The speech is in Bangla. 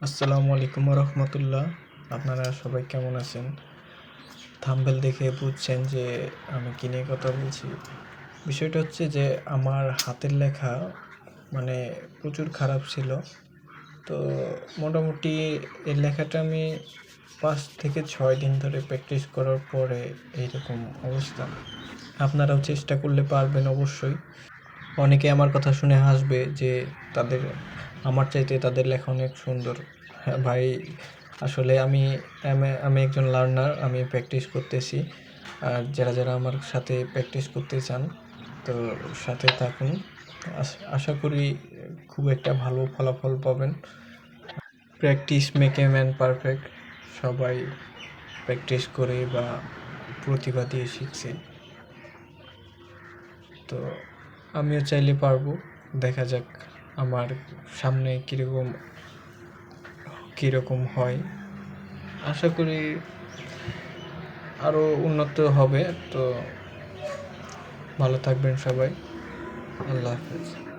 আসসালামু আলাইকুম রহমতুল্লাহ আপনারা সবাই কেমন আছেন? থাম্বেল দেখে বুঝছেন যে আমি কি নিয়ে কথা বলছি। বিষয়টা হচ্ছে যে আমার হাতের লেখা মানে প্রচুর খারাপ ছিল। তো মোটামুটি এই লেখাটা আমি পাঁচ থেকে ছয় দিন ধরে প্র্যাকটিস করার পরে এইরকম অবস্থা। আপনারাও চেষ্টা করলে পারবেন অবশ্যই। অনেকে আমার কথা শুনে হাসবে যে তাদের আমার চাইতে তাদের লেখা অনেক সুন্দর। হ্যাঁ ভাই, আসলে আমি আমি- একজন লার্নার আমি প্র্যাকটিস করতেছি। আর যারা যারা আমার সাথে প্র্যাকটিস করতে চান, তো সাথে থাকুন। আশা করি খুব একটা ভালো ফলাফল পাবেন। Practice make a man perfect সবাই প্র্যাকটিস করে বা প্রতিভা দিয়ে শিখছে। তো আমিও চাইলে পারব, দেখা যাক। আমার সামনে কীরকম কীরকম হয়? আশা করি আরও উন্নত হবে, তো ভালো থাকবেন সবাই। আল্লাহ হাফেজ।